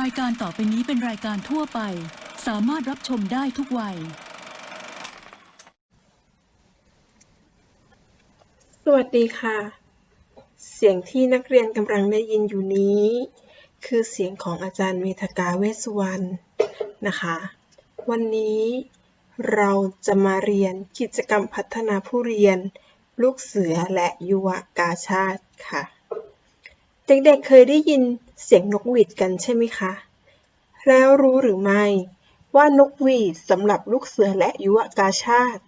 รายการต่อไปนี้เป็นรายการทั่วไป สามารถรับชมได้ทุกวัย สวัสดีค่ะ เสียงที่นักเรียนกำลังได้ยินอยู่นี้ คือเสียงของอาจารย์เมธกาเวสวรรณนะคะ วันนี้เราจะมาเรียนกิจกรรมพัฒนาผู้เรียน ลูกเสือและยุวกาชาติค่ะ เด็กๆเคยได้ยิน เสียงนกหวีดกันใช่ไหมคะ แล้วรู้หรือไม่ว่านกหวีดสำหรับลูกเสือและยุวกาชาติ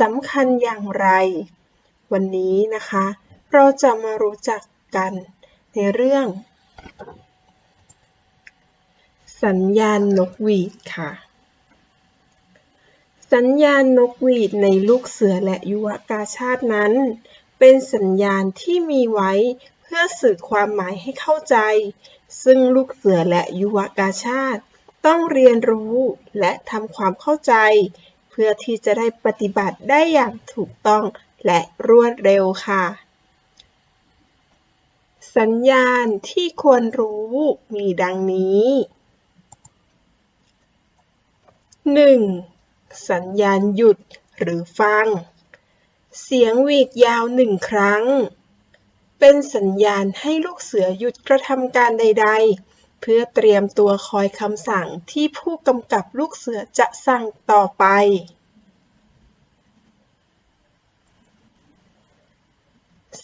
สำคัญอย่างไร วันนี้นะคะ เราจะมารู้จักกันในเรื่อง สัญญาณนกหวีดค่ะ สัญญาณนกหวีดในลูกเสือและยุวกาชาตินั้น เป็นสัญญาณที่มีไว้เพื่อสื่อความหมายให้เข้าใจ ซึ่งลูกเสือและยุวกาชาติ ต้องเรียนรู้และทำความเข้าใจ เพื่อที่จะได้ปฏิบัติได้อย่างถูกต้องและรวดเร็วค่ะ สัญญาณที่ควรรู้มีดังนี้ 1. สัญญาณหยุดหรือฟัง เสียงหวีดยาวหนึ่งครั้ง เป็นสัญญาณให้ลูกเสือหยุดกระทำการใด ๆ เพื่อเตรียมตัวคอยคำสั่งที่ผู้กำกับลูกเสือจะสั่งต่อไป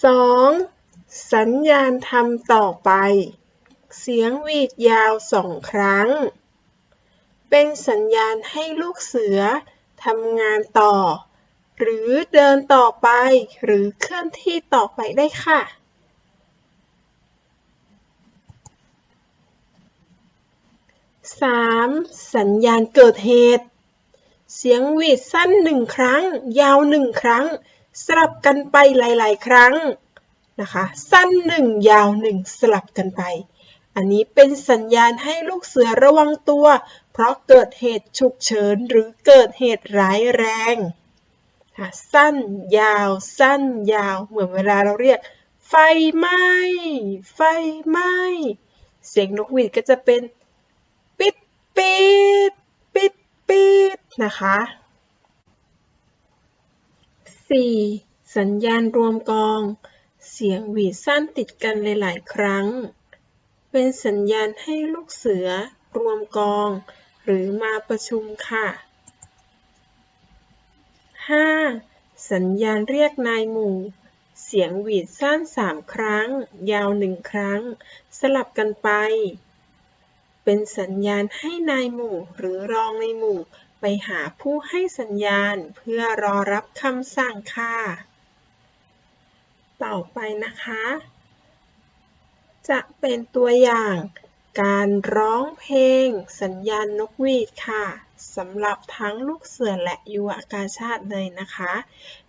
2. สัญญาณทำต่อไป เสียงหวีดยาวสองครั้ง เป็นสัญญาณให้ลูกเสือทำงานต่อ หรือเดินต่อไป หรือเคลื่อนที่ต่อไปได้ค่ะ 3. สัญญาณเกิดเหตุ เสียงหวีดสั้นหนึ่งครั้ง ยาวหนึ่งครั้ง สลับกันไปหลาย ๆ ครั้งนะคะ สั้นหนึ่งยาวหนึ่งสลับกันไป อันนี้เป็นสัญญาณให้ลูกเสือระวังตัว เพราะเกิดเหตุฉุกเฉินหรือเกิดเหตุร้ายแรงค่ะสั้นยาว สั้นยาว เหมือนเวลาเราเรียก ไฟไหม้ไฟไหม้เสียงนกหวีดก็จะเป็น ปิด ปิด ปิด นะคะ 4. สัญญาณรวมกอง เสียงหวีดสั้นติดกันหลาย ๆ ครั้ง เป็นสัญญาณให้ลูกเสือรวมกอง หรือมาประชุมค่ะ 5. สัญญาณเรียกนายหมู่ เสียงหวีดสั้น 3 ครั้ง ยาว 1 ครั้ง สลับกันไป เป็นสัญญาณให้นายหมู่หรือรองในหมู่ ไปหาผู้ให้สัญญาณเพื่อรอรับคำสั่งค่ะ ต่อไปนะคะ จะเป็นตัวอย่าง การร้องเพลงสัญญาณนกหวีดค่ะ สำหรับทั้งลูกเสือและยุวกาชาติเลยนะคะ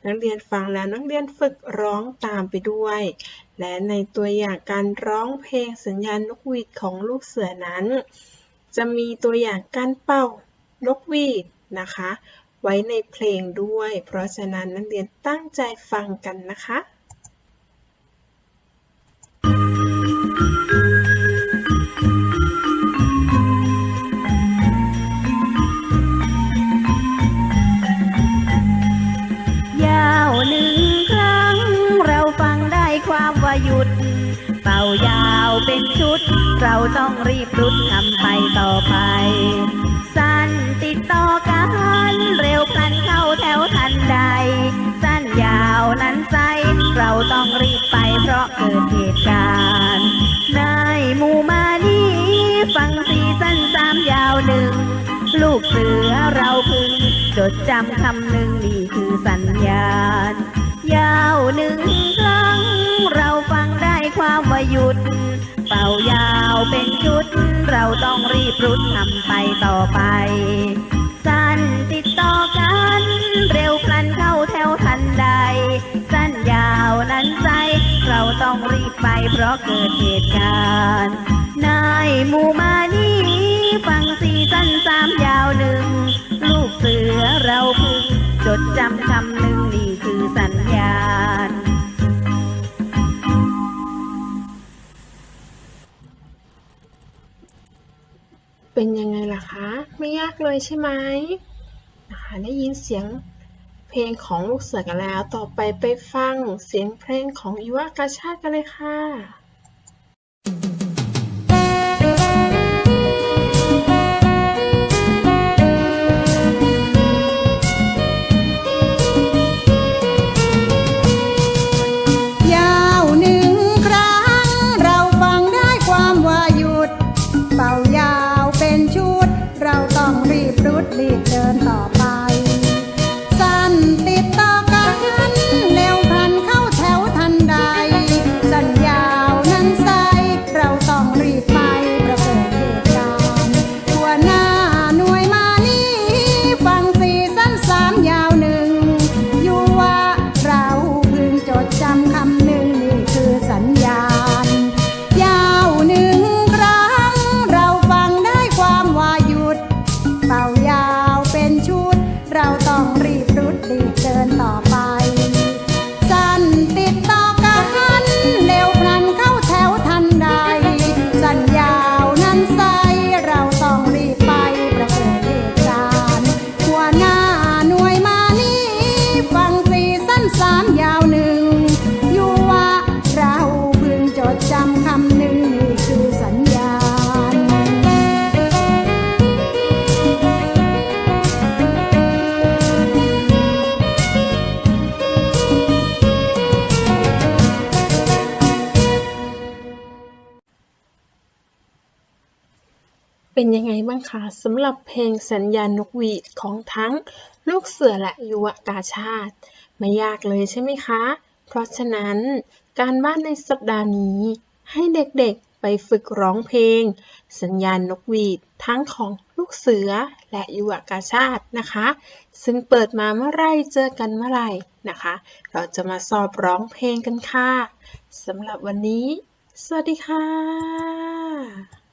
นักเรียนฟังแล้วนักเรียนฝึกร้องตามไปด้วย และในตัวอย่างการร้องเพลงสัญญาณนกหวีดของลูกเสือนั้น จะมีตัวอย่างการเป่านกหวีดนะคะ ไว้ในเพลงด้วย เพราะฉะนั้นนักเรียนตั้งใจฟังกันนะคะุด เป่ายาวเป็นชุด เราต้องรีบรุดทำไปต่อไป สั้นติดต่อกันเร็วพันเข้าแถวทันใด สั้นยาวนั้นใจเราต้องรีบไปเพราะเกิดเหตุการณ์ในหมู่มานี้ฟังสีสั้นสามยาวหนึ่งลูกเสือเราพึงจดจำคำหนึ่งนี่คือสัญญาณ ยาวหนึ่งครั้ง เราฟังได้ความว่าหยุด เป่ายาวเป็นชุด เราต้องรีบรุดทำไปต่อไป สั้นติดต่อกัน เร็วพลันเข้าแถวทันใด สั้นยาวนั้นใจ เราต้องรีบไปเพราะเกิดเหตุการณ์นายหมู่มานี เป็นยังไงล่ะคะ ไม่ยากเลยใช่ไหมนะคะได้ยินเสียงเพลงของลูกเสือกันแล้ว ต่อไปไปฟังเสียงเพลงของอีวกาชาติกันเลยค่ะ เป็นยังไงบ้างคะสำหรับเพลงสัญญาณนกหวีดของทั้งลูกเสือและยุวกาชาติ ไม่ยากเลยใช่ไหมคะ เพราะฉะนั้นการบ้านในสัปดาห์นี้ ให้เด็กๆไปฝึกร้องเพลง สัญญาณนกหวีดทั้งของลูกเสือและยุวกาชาตินะคะ ซึ่งเปิดมาเมื่อไรเจอกันเมื่อไหร่นะคะ เราจะมาสอบร้องเพลงกันค่ะสำหรับวันนี้ สวัสดีค่ะ